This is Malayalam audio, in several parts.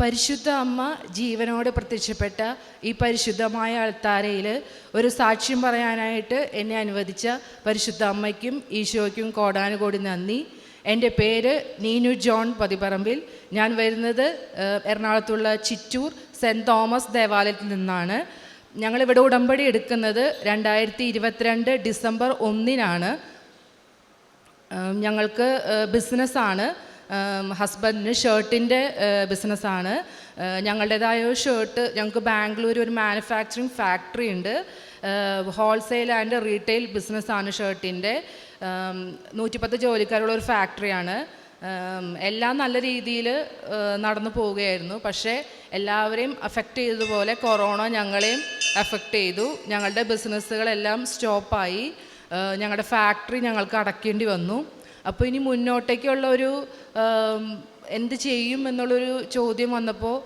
പരിശുദ്ധ അമ്മ ജീവനോട് പ്രത്യക്ഷപ്പെട്ട ഈ പരിശുദ്ധമായ അൾത്താരയിൽ ഒരു സാക്ഷ്യം പറയാനായിട്ട് എന്നെ അനുവദിച്ച പരിശുദ്ധ അമ്മയ്ക്കും ഈശോയ്ക്കും കോടാനുകോടി നന്ദി. എന്റെ പേര് നീനു ജോൺ പതിപറമ്പിൽ. ഞാൻ വരുന്നത് എറണാകുളത്തുള്ള ചിറ്റൂർ സെന്റ് തോമസ് ദേവാലയത്തിൽ നിന്നാണ്. ഞങ്ങളിവിടെ ഉടമ്പടി എടുക്കുന്നത് രണ്ടായിരത്തി ഇരുപത്തിരണ്ട് ഡിസംബർ ഒന്നിനാണ്. ഞങ്ങൾക്ക് ബിസിനസ്സാണ്. ഹസ്ബൻഡിന് ഷർട്ടിന്റെ ബിസിനസ്സാണ് ഞങ്ങളുടേതായ ഷർട്ട് ഞങ്ങൾക്ക് ബാംഗ്ലൂർ ഒരു മാനുഫാക്ചറിങ് ഫാക്ടറി ഉണ്ട്. ഹോൾസെയിൽ ആൻഡ് റീറ്റെയിൽ ബിസിനസ്സാണ് ഷർട്ടിന്റെ നൂറ്റിപ്പത്ത് ജോലിക്കാരുള്ള ഒരു ഫാക്ടറിയാണ് എല്ലാം നല്ല രീതിയിൽ നടന്നു പോവുകയായിരുന്നു. പക്ഷേ എല്ലാവരെയും അഫക്റ്റ് ചെയ്തതുപോലെ കൊറോണ ഞങ്ങളെയും അഫക്റ്റ് ചെയ്തു. ഞങ്ങളുടെ ബിസിനസ്സുകളെല്ലാം സ്റ്റോപ്പായി ഞങ്ങളുടെ ഫാക്ടറി ഞങ്ങൾക്ക് അടയ്ക്കേണ്ടി വന്നു. അപ്പോൾ ഇനി മുന്നോട്ടേക്കുള്ള ഒരു എന്ത് ചെയ്യും എന്നുള്ളൊരു ചോദ്യം വന്നപ്പോൾ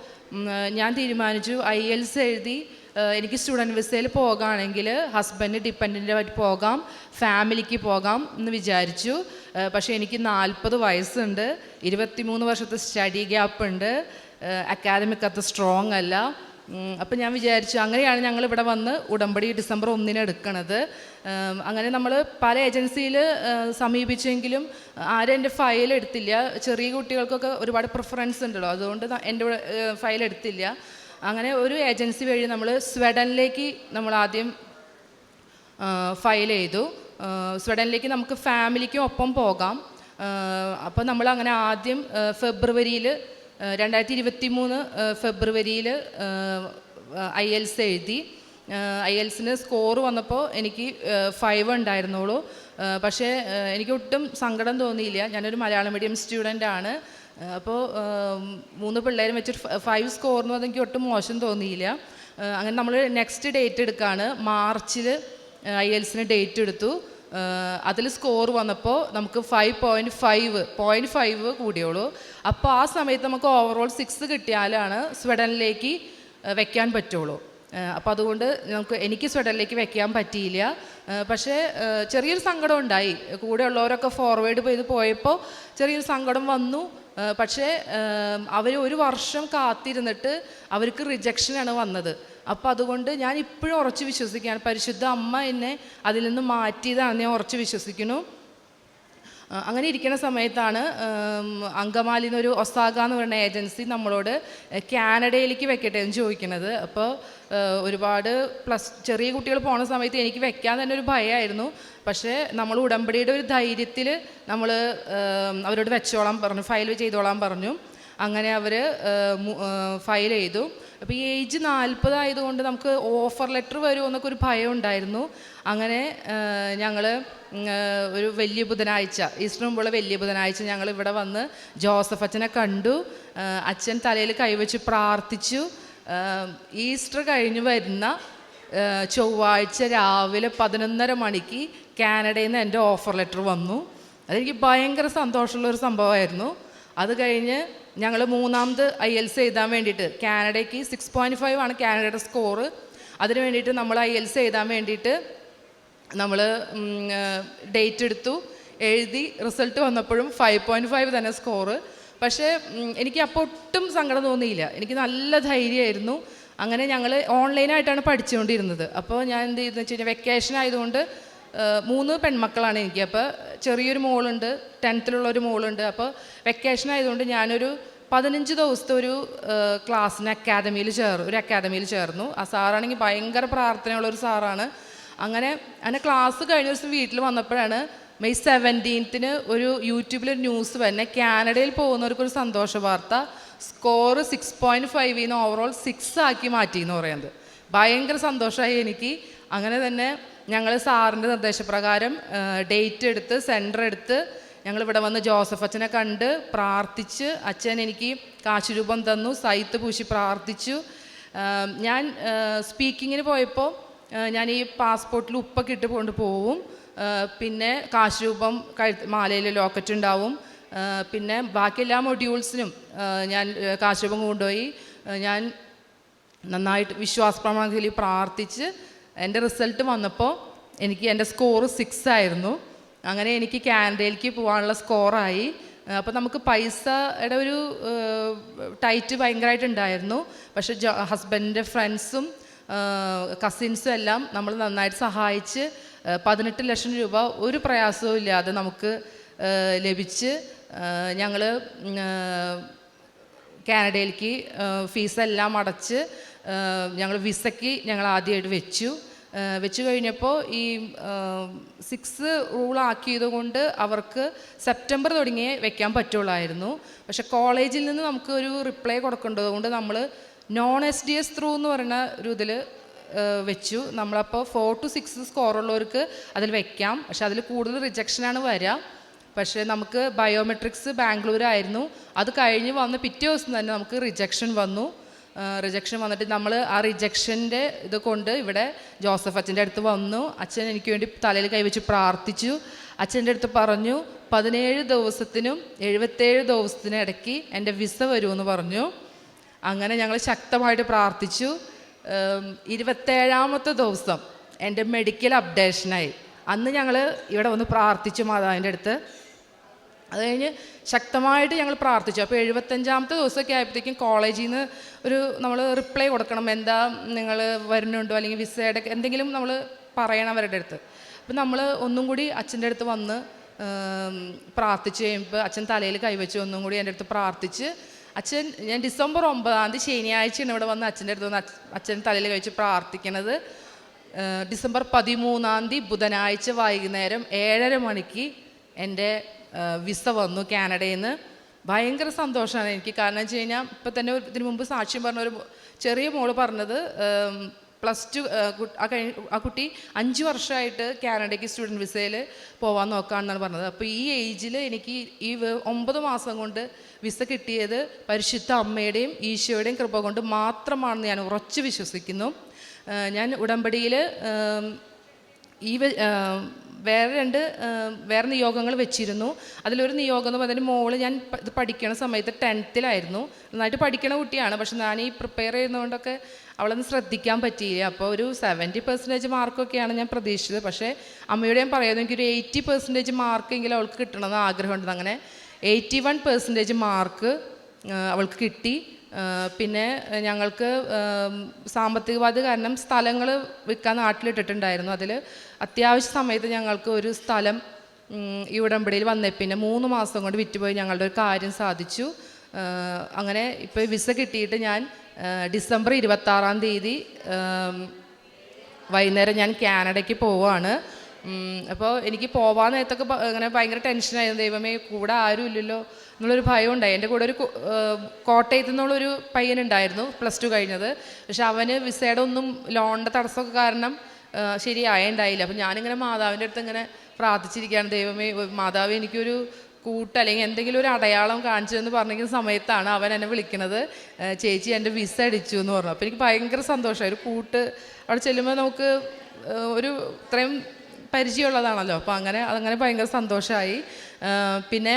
ഞാൻ തീരുമാനിച്ചു. ഐ എൽസ് എഴുതി എനിക്ക് സ്റ്റുഡന്റ് വിസയിൽ പോകുകയാണെങ്കിൽ ഹസ്ബൻഡ് ഡിപ്പെൻഡന്റായിട്ട് പോകാം ഫാമിലിക്ക് പോകാം എന്ന് വിചാരിച്ചു. പക്ഷേ എനിക്ക് നാൽപ്പത് വയസ്സുണ്ട് ഇരുപത്തിമൂന്ന് വർഷത്തെ സ്റ്റഡി ഗ്യാപ്പ് ഉണ്ട് അക്കാദമിക് അത്ര സ്ട്രോങ് അല്ല. അപ്പം ഞാൻ വിചാരിച്ചു അങ്ങനെയാണ് ഞങ്ങൾ ഇവിടെ വന്ന് ഉടമ്പടി ഡിസംബർ ഒന്നിന് എടുക്കണത്. അങ്ങനെ നമ്മൾ പല ഏജൻസിയിൽ സമീപിച്ചെങ്കിലും ആരും എന്റെ ഫയൽ എടുത്തില്ല. ചെറിയ കുട്ടികൾക്കൊക്കെ ഒരുപാട് പ്രിഫറൻസ് ഉണ്ടല്ലോ അതുകൊണ്ട് എന്റെ ഫയൽ എടുത്തില്ല. അങ്ങനെ ഒരു ഏജൻസി വഴി നമ്മൾ സ്വെഡനിലേക്ക് നമ്മൾ ആദ്യം ഫയൽ ചെയ്തു. സ്വെഡനിലേക്ക് നമുക്ക് ഫാമിലിക്കും ഒപ്പം പോകാം. അപ്പോൾ നമ്മൾ അങ്ങനെ ആദ്യം ഫെബ്രുവരിയിൽ രണ്ടായിരത്തി ഇരുപത്തി മൂന്ന് ഫെബ്രുവരിയിൽ ഐ എൽസ് എഴുതി. ഐ എൽസിന് സ്കോർ വന്നപ്പോൾ എനിക്ക് ഫൈവ് ഉണ്ടായിരുന്നുള്ളൂ. പക്ഷേ എനിക്ക് ഒട്ടും സങ്കടം തോന്നിയില്ല. ഞാനൊരു മലയാളം മീഡിയം സ്റ്റുഡന്റ് ആണ്. അപ്പോൾ മൂന്ന് പിള്ളേരും വെച്ചിട്ട് ഫൈവ് സ്കോർ എന്ന് പറഞ്ഞാൽ എനിക്ക് ഒട്ടും മോശം തോന്നിയില്ല. അങ്ങനെ നമ്മൾ നെക്സ്റ്റ് ഡേറ്റ് എടുക്കുകയാണ് മാർച്ചിൽ ഐ എൽസിന് ഡേറ്റ് എടുത്തു. അതിൽ സ്കോർ വന്നപ്പോൾ നമുക്ക് five point five point five കൂടിയുള്ളൂ. അപ്പോൾ ആ സമയത്ത് നമുക്ക് ഓവറോൾ സിക്സ് കിട്ടിയാലാണ് സ്വെഡനിലേക്ക് വെക്കാൻ പറ്റുള്ളൂ. അപ്പോൾ അതുകൊണ്ട് നമുക്ക് എനിക്ക് സ്വെഡനിലേക്ക് വെക്കാൻ പറ്റിയില്ല. പക്ഷേ ചെറിയൊരു സങ്കടം ഉണ്ടായി. കൂടെ ഉള്ളവരൊക്കെ ഫോർവേഡ് ചെയ്ത് പോയപ്പോൾ ചെറിയൊരു സങ്കടം വന്നു. പക്ഷേ അവർ ഒരു വർഷം കാത്തിരുന്നിട്ട് അവർക്ക് റിജക്ഷനാണ് വന്നത്. അപ്പോൾ അതുകൊണ്ട് ഞാൻ ഇപ്പോഴും ഉറച്ച് വിശ്വസിക്കുകയാണ്. പരിശുദ്ധ അമ്മ എന്നെ അതിൽ നിന്ന് മാറ്റിയതാണെന്ന് ഞാൻ ഉറച്ച് വിശ്വസിക്കുന്നു. അങ്ങനെ ഇരിക്കുന്ന സമയത്താണ് നിന്നൊരു ഒസാഗ എന്ന് പറയുന്ന ഏജൻസി നമ്മളോട് കാനഡയിലേക്ക് വെക്കട്ടെ എന്ന് ചോദിക്കുന്നത് അപ്പോൾ ഒരുപാട് പ്ലസ് ചെറിയ കുട്ടികൾ പോണ സമയത്ത് എനിക്ക് വെക്കാൻ തന്നെ ഒരു ഭയമായിരുന്നു പക്ഷേ നമ്മൾ ഉടമ്പടിയുടെ ഒരു ധൈര്യത്തിൽ നമ്മൾ അവരോട് വെച്ചോളാം പറഞ്ഞു ഫയൽ ചെയ്തോളാം പറഞ്ഞു. അങ്ങനെ അവർ ഫയൽ ചെയ്തു. അപ്പോൾ ഈ ഏജ് നാൽപ്പതായതുകൊണ്ട് നമുക്ക് ഓഫർ ലെറ്റർ വരുമോ എന്നൊക്കെ ഒരു ഭയം ഉണ്ടായിരുന്നു. അങ്ങനെ ഞങ്ങൾ ഒരു വലിയ ബുധനാഴ്ച ഈസ്റ്റർ മുമ്പുള്ള വലിയ ബുധനാഴ്ച ഞങ്ങൾ ഇവിടെ വന്ന് ജോസഫ് അച്ഛനെ കണ്ടു. അച്ഛൻ തലയിൽ കൈവച്ച് പ്രാർത്ഥിച്ചു. ഈസ്റ്റർ കഴിഞ്ഞ് വരുന്ന ചൊവ്വാഴ്ച രാവിലെ പതിനൊന്നര മണിക്ക് കാനഡയിൽ നിന്ന് എന്റെ ഓഫർ ലെറ്റർ വന്നു. അതെനിക്ക് ഭയങ്കര സന്തോഷമുള്ള ഒരു സംഭവമായിരുന്നു. അത് കഴിഞ്ഞ് ഞങ്ങൾ മൂന്നാമത് ഐ എൽസ് എഴുതാൻ വേണ്ടിയിട്ട് കാനഡയ്ക്ക് സിക്സ് പോയിന്റ് ഫൈവ് ആണ് കാനഡയുടെ സ്കോറ് അതിന് വേണ്ടിയിട്ട് നമ്മൾ ഐ എൽസ് എഴുതാൻ വേണ്ടിയിട്ട് നമ്മൾ ഡേറ്റ് എടുത്തു. എഴുതി റിസൾട്ട് വന്നപ്പോഴും ഫൈവ് പോയിന്റ് ഫൈവ് തന്നെ സ്കോറ്. പക്ഷേ എനിക്ക് അപ്പോൾ ഒട്ടും സങ്കടം തോന്നിയില്ല. എനിക്ക് നല്ല ധൈര്യമായിരുന്നു. അങ്ങനെ ഞങ്ങൾ ഓൺലൈനായിട്ടാണ് പഠിച്ചുകൊണ്ടിരുന്നത്. അപ്പോൾ ഞാൻ എന്ത് ചെയ്തെന്ന് വെച്ച് കഴിഞ്ഞാൽ വെക്കേഷൻ ആയതുകൊണ്ട് മൂന്ന് പെൺമക്കളാണ് എനിക്ക്. അപ്പോൾ ചെറിയൊരു മോളുണ്ട് ടെൻത്തിലുള്ള ഒരു മോളുണ്ട്. അപ്പോൾ വെക്കേഷൻ ആയതുകൊണ്ട് ഞാനൊരു പതിനഞ്ച് ദിവസത്തെ ഒരു ക്ലാസ്സിന് അക്കാദമിയിൽ ചേർ ഒരു അക്കാദമിയിൽ ചേർന്നു. ആ സാറാണെങ്കിൽ ഭയങ്കര പ്രാർത്ഥനയുള്ള ഒരു സാറാണ്. അങ്ങനെ അങ്ങനെ ക്ലാസ് കഴിഞ്ഞ ദിവസം വീട്ടിൽ വന്നപ്പോഴാണ് മെയ് സെവന്റീൻത്തിന് ഒരു യൂട്യൂബിലൊരു ന്യൂസ് വരുന്നത്. കാനഡയിൽ പോകുന്നവർക്കൊരു സന്തോഷ വാർത്ത. സ്കോർ സിക്സ് പോയിന്റ് ഫൈവിൽ നിന്ന് ഓവറോൾ സിക്സ് ആക്കി മാറ്റി എന്ന് പറയുന്നത്. ഭയങ്കര സന്തോഷമായി എനിക്ക്. അങ്ങനെ തന്നെ ഞങ്ങൾ സാറിന്റെ നിർദ്ദേശപ്രകാരം ഡേറ്റ് എടുത്ത് സെന്റർ എടുത്ത് ഞങ്ങൾ ഇവിടെ വന്ന് ജോസഫ് അച്ഛനെ കണ്ട് പ്രാർത്ഥിച്ച് അച്ഛൻ എനിക്ക് കാശുരൂപം തന്നു സൈത്ത് പൂശി പ്രാർത്ഥിച്ചു. ഞാൻ സ്പീക്കിങ്ങിന് പോയപ്പോൾ ഞാൻ ഈ പാസ്പോർട്ടിൽ ഉപ്പൊക്കെ ഇട്ട് കൊണ്ട് പോവും. പിന്നെ കാശ് രൂപം കഴുത്ത് മാലയിൽ ലോക്കറ്റ് ഉണ്ടാവും. പിന്നെ ബാക്കി എല്ലാ മൊഡ്യൂൾസിനും ഞാൻ കാശ് രൂപം കൊണ്ടുപോയി ഞാൻ നന്നായിട്ട് വിശ്വാസ പ്രമാണത്തിൽ പ്രാർത്ഥിച്ച് എന്റെ റിസൾട്ട് വന്നപ്പോൾ എനിക്ക് എന്റെ സ്കോർ സിക്സ് ആയിരുന്നു. അങ്ങനെ എനിക്ക് കാനഡയിലേക്ക് പോകാനുള്ള സ്കോറായി. അപ്പോൾ നമുക്ക് പൈസയുടെ ഒരു ടൈറ്റ് ഭയങ്കരമായിട്ടുണ്ടായിരുന്നു പക്ഷേ ഹസ്ബൻഡിന്റെ ഫ്രണ്ട്സും കസിൻസും എല്ലാം നമ്മൾ നന്നായിട്ട് സഹായിച്ച് പതിനെട്ട് ലക്ഷം രൂപ ഒരു പ്രയാസവും ഇല്ലാതെ നമുക്ക് ലഭിച്ച് ഞങ്ങൾ കാനഡയിലേക്ക് ഫീസെല്ലാം അടച്ച് ഞങ്ങൾ വിസയ്ക്ക് ഞങ്ങൾ ആദ്യമായിട്ട് വെച്ചു. വെച്ചു കഴിഞ്ഞപ്പോൾ ഈ സിക്സ് റൂളാക്കിയത് കൊണ്ട് അവർക്ക് സെപ്റ്റംബർ തുടങ്ങിയേ വെക്കാൻ പറ്റുള്ളായിരുന്നു. പക്ഷെ കോളേജിൽ നിന്ന് നമുക്ക് ഒരു റിപ്ലൈ കൊടുക്കേണ്ടത് കൊണ്ട് നമ്മൾ non S D S through എന്ന് പറയുന്ന ഒരു ഇതിൽ വെച്ചു. നമ്മളപ്പോൾ ഫോർ ടു സിക്സ് സ്കോറുള്ളവർക്ക് അതിൽ വെക്കാം. പക്ഷെ അതിൽ കൂടുതൽ റിജക്ഷനാണ് വരിക പക്ഷേ നമുക്ക് ബയോമെട്രിക്സ് ബാംഗ്ലൂർ ആയിരുന്നു. അത് കഴിഞ്ഞ് വന്ന് പിറ്റേ ദിവസം തന്നെ നമുക്ക് റിജക്ഷൻ വന്നു. റിജക്ഷൻ വന്നിട്ട് നമ്മൾ ആ റിജക്ഷന്റെ ഇത് കൊണ്ട് ഇവിടെ ജോസഫ് അച്ഛന്റെ അടുത്ത് വന്നു. അച്ഛൻ എനിക്ക് വേണ്ടി തലയിൽ കൈവച്ച് പ്രാർത്ഥിച്ചു. അച്ഛന്റെ അടുത്ത് പറഞ്ഞു പതിനേഴ് ദിവസത്തിനും എഴുപത്തേഴ് ദിവസത്തിനും ഇടയ്ക്ക് എന്റെ വിസ വരുമെന്ന് പറഞ്ഞു. അങ്ങനെ ഞങ്ങൾ ശക്തമായിട്ട് പ്രാർത്ഥിച്ചു. ഇരുപത്തേഴാമത്തെ ദിവസം എന്റെ മെഡിക്കൽ അപ്ഡേഷനായി അന്ന് ഞങ്ങൾ ഇവിടെ വന്ന് പ്രാർത്ഥിച്ചു മാതാവിന്റെ അടുത്ത്. അത് കഴിഞ്ഞ് ശക്തമായിട്ട് ഞങ്ങൾ പ്രാർത്ഥിച്ചു. അപ്പോൾ എഴുപത്തഞ്ചാമത്തെ ദിവസമൊക്കെ ആയപ്പോഴത്തേക്കും കോളേജിൽ നിന്ന് ഒരു നമ്മൾ റിപ്ലൈ കൊടുക്കണം. എന്താ നിങ്ങൾ വരുന്നുണ്ടോ? അല്ലെങ്കിൽ വിസയുടെ എന്തെങ്കിലും നമ്മൾ പറയണം അവരുടെ അടുത്ത്. അപ്പം നമ്മൾ ഒന്നും കൂടി അച്ഛന്റെ അടുത്ത് വന്ന് പ്രാർത്ഥിച്ച് കഴിയുമ്പോൾ അച്ഛൻ തലയിൽ കൈവച്ച് ഒന്നും കൂടി എന്റെ അടുത്ത് പ്രാർത്ഥിച്ച് അച്ഛൻ ഞാൻ ഡിസംബർ ഒമ്പതാം തീയതി ശനിയാഴ്ചയാണ് ഇവിടെ വന്ന് അച്ഛന്റെ അടുത്ത് വന്ന് അച്ഛൻ തലയിൽ കഴിച്ച് പ്രാർത്ഥിക്കണത്. ഡിസംബർ പതിമൂന്നാം തീയതി ബുധനാഴ്ച വൈകുന്നേരം ഏഴര മണിക്ക് എന്റെ വിസ വന്നു കാനഡയിൽ നിന്ന് ഭയങ്കര സന്തോഷമാണ് എനിക്ക്. കാരണം വെച്ച് കഴിഞ്ഞാൽ ഇപ്പം തന്നെ ഇതിനു മുമ്പ് സാക്ഷ്യം പറഞ്ഞ ഒരു ചെറിയ മോൾ പറഞ്ഞത് പ്ലസ് ടു ആ കുട്ടി അഞ്ച് വർഷമായിട്ട് കാനഡയ്ക്ക് സ്റ്റുഡന്റ് വിസയിൽ പോകാൻ നോക്കാമെന്നാണ് പറഞ്ഞത്. അപ്പോൾ ഈ ഏജിൽ എനിക്ക് ഈ ഒമ്പത് മാസം കൊണ്ട് വിസ കിട്ടിയത് പരിശുദ്ധ അമ്മയുടെയും ഈശോയുടെയും കൃപ കൊണ്ട് മാത്രമാണെന്ന് ഞാൻ ഉറച്ചു വിശ്വസിക്കുന്നു. ഞാൻ ഉടമ്പടിയിൽ ഈ വേറെ രണ്ട് വേറെ നിയോഗങ്ങൾ വെച്ചിരുന്നു. അതിലൊരു നിയോഗം എന്ന് പറഞ്ഞാൽ മോൾ ഞാൻ ഇത് പഠിക്കണ സമയത്ത് ടെൻത്തിലായിരുന്നു. നന്നായിട്ട് പഠിക്കണ കുട്ടിയാണ്. പക്ഷെ ഞാൻ ഈ പ്രിപ്പയർ ചെയ്യുന്നതുകൊണ്ടൊക്കെ അവളൊന്ന് ശ്രദ്ധിക്കാൻ പറ്റിയില്ല. അപ്പോൾ ഒരു സെവന്റി പെർസെന്റേജ് മാർക്കൊക്കെയാണ് ഞാൻ പ്രതീക്ഷിച്ചത്. പക്ഷേ അമ്മയോട് ഞാൻ പറയുന്നത് എനിക്കൊരു എയ്റ്റി പെർസെന്റേജ് മാർക്കെങ്കിലും അവൾക്ക് കിട്ടണമെന്ന് ആഗ്രഹമുണ്ട് അങ്ങനെ എയ്റ്റി വൺ പെർസെന്റേജ് മാർക്ക് അവൾക്ക് കിട്ടി. പിന്നെ ഞങ്ങൾക്ക് സാമ്പത്തികവാദ സാമ്പത്തിക കാരണം സ്ഥലങ്ങൾ വിൽക്കാൻ നാട്ടിലിട്ടിട്ടുണ്ടായിരുന്നു. അതിൽ അത്യാവശ്യ സമയത്ത് ഞങ്ങൾക്ക് ഒരു സ്ഥലം ഈ ഉടമ്പടിയിൽ വന്നേ. പിന്നെ മൂന്ന് മാസം കൊണ്ട് വിറ്റുപോയി ഞങ്ങളുടെ ഒരു കാര്യം സാധിച്ചു. അങ്ങനെ ഇപ്പോൾ വിസ കിട്ടിയിട്ട് ഞാൻ ഡിസംബർ ഇരുപത്താറാം തീയതി വൈകുന്നേരം ഞാൻ കാനഡയ്ക്ക് പോവാണ്. അപ്പോൾ എനിക്ക് പോവാൻ നേരത്തൊക്കെ അങ്ങനെ ഭയങ്കര ടെൻഷനായിരുന്നു. ദൈവമേ കൂടെ ആരും ഇല്ലല്ലോ എന്നുള്ളൊരു ഭയം ഉണ്ടായി. എന്റെ കൂടെ ഒരു കോട്ടയത്തു നിന്നുള്ളൊരു പയ്യനുണ്ടായിരുന്നു പ്ലസ് ടു കഴിഞ്ഞത്. പക്ഷെ അവന് വിസയുടെ ഒന്നും ലോണിന്റെ തടസ്സമൊക്കെ കാരണം ശരിയായുണ്ടായില്ല. അപ്പം ഞാനിങ്ങനെ മാതാവിന്റെ അടുത്ത് ഇങ്ങനെ പ്രാർത്ഥിച്ചിരിക്കുകയാണ്. ദൈവമേ മാതാവ് എനിക്കൊരു കൂട്ട് അല്ലെങ്കിൽ എന്തെങ്കിലും ഒരു അടയാളം കാണിച്ചു എന്ന് പറഞ്ഞിരിക്കുന്ന സമയത്താണ് അവൻ എന്നെ വിളിക്കുന്നത്. ചേച്ചി എന്റെ വിസ അടിച്ചു എന്ന് പറഞ്ഞു. അപ്പോൾ എനിക്ക് ഭയങ്കര സന്തോഷമായി. ഒരു കൂട്ട് അവിടെ ചെല്ലുമ്പോൾ നമുക്ക് ഒരു ഇത്രയും പരിചയമുള്ളതാണല്ലോ. അപ്പോൾ അങ്ങനെ അതങ്ങനെ ഭയങ്കര സന്തോഷമായി. പിന്നെ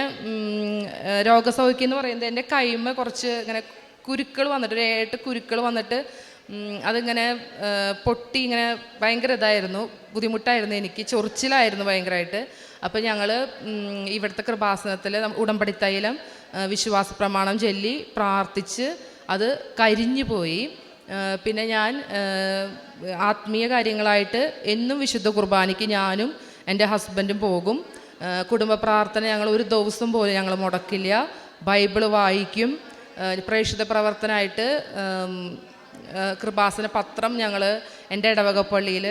രോഗസൗഖ്യം എന്ന് പറയുന്നത് എന്റെ കൈമ കുറച്ച് ഇങ്ങനെ കുരുക്കൾ വന്നിട്ട് ഒരു ഏട്ട് കുരുക്കൾ വന്നിട്ട് അതിങ്ങനെ പൊട്ടി ഇങ്ങനെ ഭയങ്കര ഇതായിരുന്നു ബുദ്ധിമുട്ടായിരുന്നു എനിക്ക്. ചൊറിച്ചിലായിരുന്നു ഭയങ്കരമായിട്ട് അപ്പോൾ ഞങ്ങൾ ഇവിടുത്തെ കൃപാസനത്തിൽ ഉടമ്പടി തൈലം വിശ്വാസ പ്രമാണം ചൊല്ലി പ്രാർത്ഥിച്ച് അത് കരിഞ്ഞു പോയി. പിന്നെ ഞാൻ ആത്മീയ കാര്യങ്ങളായിട്ട് എന്നും വിശുദ്ധ കുർബാനയ്ക്ക് ഞാനും എന്റെ ഹസ്ബൻഡും പോകും. കുടുംബ പ്രാർത്ഥന ഞങ്ങൾ ഒരു ദിവസം പോലും ഞങ്ങൾ മുടക്കില്ല. ബൈബിൾ വായിക്കും. പ്രേക്ഷിത പ്രവർത്തനമായിട്ട് കൃപാസന പത്രം ഞങ്ങൾ എന്റെ ഇടവകപ്പള്ളിയിൽ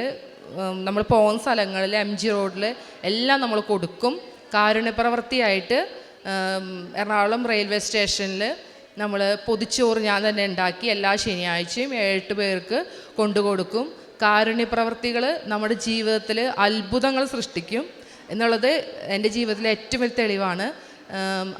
നമ്മൾ പോകുന്ന സ്ഥലങ്ങളിൽ എം ജി റോഡിൽ എല്ലാം നമ്മൾ കൊടുക്കും. കാരുണ്യപ്രവൃത്തിയായിട്ട് എറണാകുളം റെയിൽവേ സ്റ്റേഷനിൽ നമ്മൾ പൊതിച്ചോറ് ഞാൻ തന്നെ ഉണ്ടാക്കി എല്ലാ ശനിയാഴ്ചയും ഏഴെട്ട് പേർക്ക് കൊണ്ടുകൊടുക്കും കാരുണ്യപ്രവൃത്തികൾ നമ്മുടെ ജീവിതത്തിൽ അത്ഭുതങ്ങൾ സൃഷ്ടിക്കും എന്നുള്ളത് എന്റെ ജീവിതത്തിലെ ഏറ്റവും വലിയ തെളിവാണ്.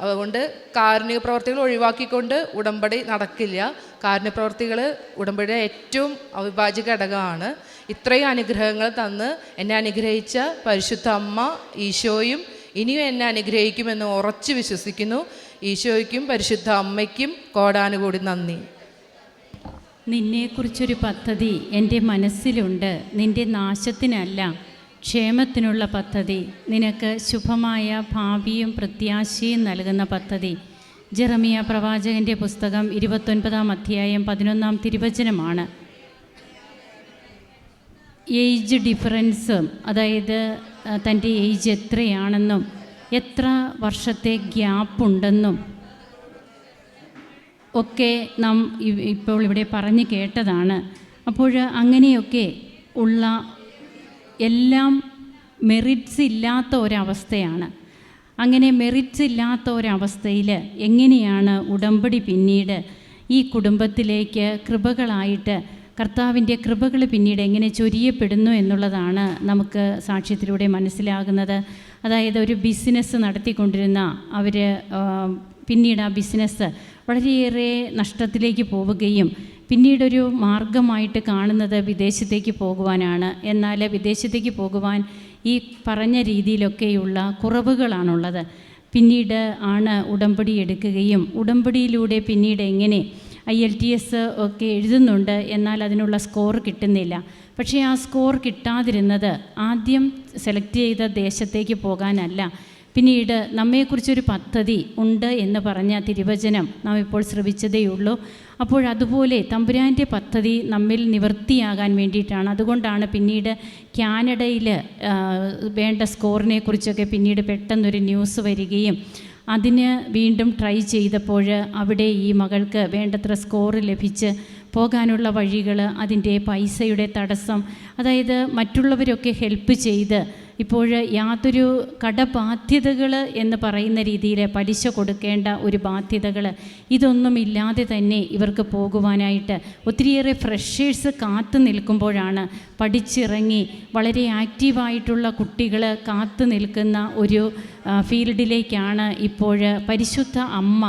അതുകൊണ്ട് കാരുണ്യ പ്രവർത്തികൾ ഒഴിവാക്കിക്കൊണ്ട് ഉടമ്പടി നടക്കില്ല. കാരുണ്യ പ്രവർത്തികൾ ഉടമ്പടിയുടെ ഏറ്റവും അവിഭാജ്യ ഘടകമാണ്. ഇത്രയും അനുഗ്രഹങ്ങൾ തന്ന് എന്നെ അനുഗ്രഹിച്ച പരിശുദ്ധ അമ്മ ഈശോയും ഇനിയും എന്നെ അനുഗ്രഹിക്കുമെന്ന് ഉറച്ചു വിശ്വസിക്കുന്നു. ഈശോയ്ക്കും പരിശുദ്ധ അമ്മയ്ക്കും കോടാനുകൂടി നന്ദി. നിന്നെക്കുറിച്ചൊരു പദ്ധതി എന്റെ മനസ്സിലുണ്ട്. നിന്റെ നാശത്തിനല്ല ക്ഷേമത്തിനുള്ള പദ്ധതി. നിനക്ക് ശുഭമായ ഭാവിയും പ്രത്യാശയും നൽകുന്ന പദ്ധതി. ജെറമിയ പ്രവാചകന്റെ പുസ്തകം ഇരുപത്തൊൻപതാം അധ്യായം പതിനൊന്നാം തിരുവചനമാണ്. ഏജ് ഡിഫറൻസ് അതായത് തന്റെ ഏജ് എത്രയാണെന്നും എത്ര വർഷത്തെ ഗ്യാപ്പുണ്ടെന്നും ഒക്കെ നാം ഇപ്പോൾ ഇവിടെ പറഞ്ഞു കേട്ടതാണ്. അപ്പോൾ അങ്ങനെയൊക്കെ ഉള്ള എല്ലാം മെറിറ്റ്സ് ഇല്ലാത്ത ഒരവസ്ഥയാണ്. അങ്ങനെ മെറിറ്റ്സ് ഇല്ലാത്ത ഒരവസ്ഥയിൽ എങ്ങനെയാണ് ഉടമ്പടി പിന്നീട് ഈ കുടുംബത്തിലേക്ക് കൃപകളായിട്ട് കർത്താവിന്റെ കൃപകൾ പിന്നീട് എങ്ങനെ ചൊരിയപ്പെടുന്നു എന്നുള്ളതാണ് നമുക്ക് സാക്ഷ്യത്തിലൂടെ മനസ്സിലാകുന്നത്. അതായത് ഒരു ബിസിനസ് നടത്തിക്കൊണ്ടിരുന്ന അവർ പിന്നീട് ആ ബിസിനസ് വളരെയേറെ നഷ്ടത്തിലേക്ക് പോവുകയും പിന്നീടൊരു മാർഗമായിട്ട് കാണുന്നത് വിദേശത്തേക്ക് പോകുവാനാണ്. എന്നാൽ വിദേശത്തേക്ക് പോകുവാൻ ഈ പറഞ്ഞ രീതിയിലൊക്കെയുള്ള കുറവുകളാണുള്ളത്. പിന്നീട് ആണ് ഉടമ്പടി എടുക്കുകയും ഉടമ്പടിയിലൂടെ പിന്നീട് എങ്ങനെ ഐ എൽ ടി എസ് ഒക്കെ എഴുതുന്നുണ്ട് എന്നാൽ അതിനുള്ള സ്കോർ കിട്ടുന്നില്ല. പക്ഷേ ആ സ്കോർ കിട്ടാതിരുന്നത് ആദ്യം സെലക്ട് ചെയ്ത ദേശത്തേക്ക് പോകാനല്ല. പിന്നീട് നമ്മെക്കുറിച്ചൊരു പദ്ധതി ഉണ്ട് എന്ന് പറഞ്ഞ തിരുവചനം നാം ഇപ്പോൾ ശ്രവിച്ചതേയുള്ളൂ അപ്പോൾ അതുപോലെ തമ്പുരാന്റെ പദ്ധതി നമ്മിൽ നിവൃത്തിയാകാൻ വേണ്ടിയിട്ടാണ്. അതുകൊണ്ടാണ് പിന്നീട് കാനഡയിൽ വേണ്ട സ്കോറിനെ കുറിച്ചൊക്കെ പിന്നീട് പെട്ടെന്നൊരു ന്യൂസ് വരികയും അതിന് വീണ്ടും ട്രൈ ചെയ്തപ്പോൾ അവിടെ ഈ മകൾക്ക് വേണ്ടത്ര സ്കോർ ലഭിച്ച് പോകാനുള്ള വഴികൾ അതിന്റെ പൈസയുടെ തടസ്സം അതായത് മറ്റുള്ളവരൊക്കെ ഹെൽപ്പ് ചെയ്ത് ഇപ്പോൾ യാതൊരു കടബാധ്യതകൾ എന്ന് പറയുന്ന രീതിയിൽ പലിശ കൊടുക്കേണ്ട ഒരു ബാധ്യതകൾ ഇതൊന്നുമില്ലാതെ തന്നെ ഇവർക്ക് പോകുവാനായിട്ട് ഒത്തിരിയേറെ ഫ്രഷേഴ്സ് കാത്തു നിൽക്കുമ്പോഴാണ് പഠിച്ചിറങ്ങി വളരെ ആക്റ്റീവായിട്ടുള്ള കുട്ടികൾ കാത്തു നിൽക്കുന്ന ഒരു ഫീൽഡിലേക്കാണ് ഇപ്പോൾ പരിശുദ്ധ അമ്മ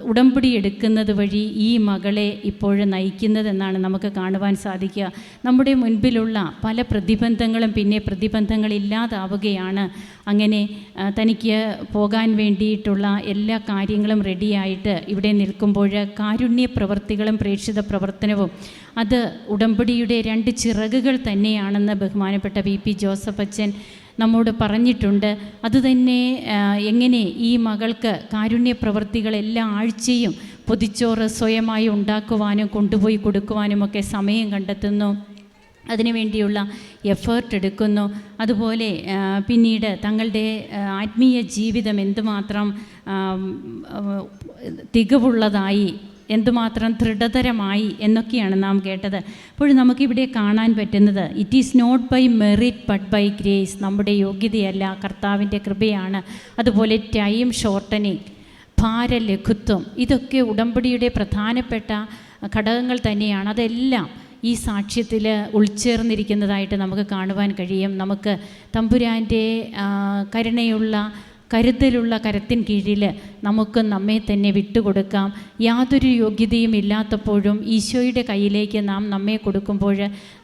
ഉടമ്പടി എടുക്കുന്നത് വഴി ഈ മകളെ ഇപ്പോൾ നയിക്കുന്നതെന്നാണ് നമുക്ക് കാണുവാൻ സാധിക്കുക. നമ്മുടെ മുൻപിലുള്ള പല പ്രതിബന്ധങ്ങളും പിന്നെ പ്രതിബന്ധങ്ങളില്ലാതാവുകയാണ് അങ്ങനെ തനിക്ക് പോകാൻ വേണ്ടിയിട്ടുള്ള എല്ലാ കാര്യങ്ങളും റെഡിയായിട്ട് ഇവിടെ നിൽക്കുമ്പോൾ കാരുണ്യ പ്രവർത്തികളും പ്രേക്ഷിത പ്രവർത്തനവും അത് ഉടമ്പടിയുടെ രണ്ട് ചിറകുകൾ തന്നെയാണെന്ന് ബഹുമാനപ്പെട്ട വി പി ജോസഫ് അച്ഛൻ നമ്മോട് പറഞ്ഞിട്ടുണ്ട്. അതുതന്നെ എങ്ങനെ ഈ മകൾക്ക് കാരുണ്യ പ്രവൃത്തികൾ എല്ലാ ആഴ്ചയും പൊതിച്ചോറ് സ്വയമായി ഉണ്ടാക്കുവാനും കൊണ്ടുപോയി കൊടുക്കുവാനുമൊക്കെ സമയം കണ്ടെത്തുന്നു. അതിനുവേണ്ടിയുള്ള എഫേർട്ട് എടുക്കുന്നു. അതുപോലെ പിന്നീട് തങ്ങളുടെ ആത്മീയ ജീവിതം എന്തുമാത്രം തികവുള്ളതായി എന്തുമാത്രം ദൃഢതരമായി എന്നൊക്കെയാണ് നാം കേട്ടത്. അപ്പോൾ നമുക്കിവിടെ കാണാൻ പറ്റുന്നത് it is not by merit but by grace നമ്മുടെ യോഗ്യതയല്ല കർത്താവിന്റെ കൃപയാണ്. അതുപോലെ ടൈം ഷോർട്ടനിങ് ഭാരലഘുത്വം ഇതൊക്കെ ഉടമ്പടിയുടെ പ്രധാനപ്പെട്ട ഘടകങ്ങൾ തന്നെയാണ്. അതെല്ലാം ഈ സാക്ഷ്യത്തിൽ ഉൾച്ചേർന്നിരിക്കുന്നതായിട്ട് നമുക്ക് കാണുവാൻ കഴിയും. നമുക്ക് തമ്പുരാന്റെ കരുണയുള്ള കരുതലുള്ള കരത്തിൻ കീഴിൽ നമുക്ക് നമ്മെ തന്നെ വിട്ടുകൊടുക്കാം. യാതൊരു യോഗ്യതയും ഇല്ലാത്തപ്പോഴും ഈശോയുടെ കയ്യിലേക്ക് നാം നമ്മെ കൊടുക്കുമ്പോൾ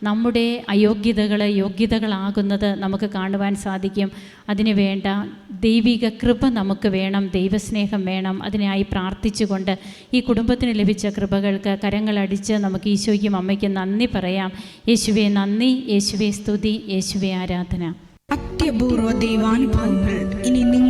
നമ്മുടെ അയോഗ്യതകൾ യോഗ്യതകളാകുന്നത് നമുക്ക് കാണുവാൻ സാധിക്കും. അതിന് വേണ്ട ദൈവിക കൃപ നമുക്ക് വേണം ദൈവസ്നേഹം വേണം. അതിനായി പ്രാർത്ഥിച്ചുകൊണ്ട് ഈ കുടുംബത്തിന് ലഭിച്ച കൃപകൾക്ക് കരങ്ങളടിച്ച് നമുക്ക് ഈശോയ്ക്കും അമ്മയ്ക്കും നന്ദി പറയാം. യേശുവെ നന്ദി. യേശുവെ സ്തുതി. യേശുവെ ആരാധന. അത്യപൂർവ ദൈവാനുഭവങ്ങൾ. ഇനി നിങ്ങൾക്കും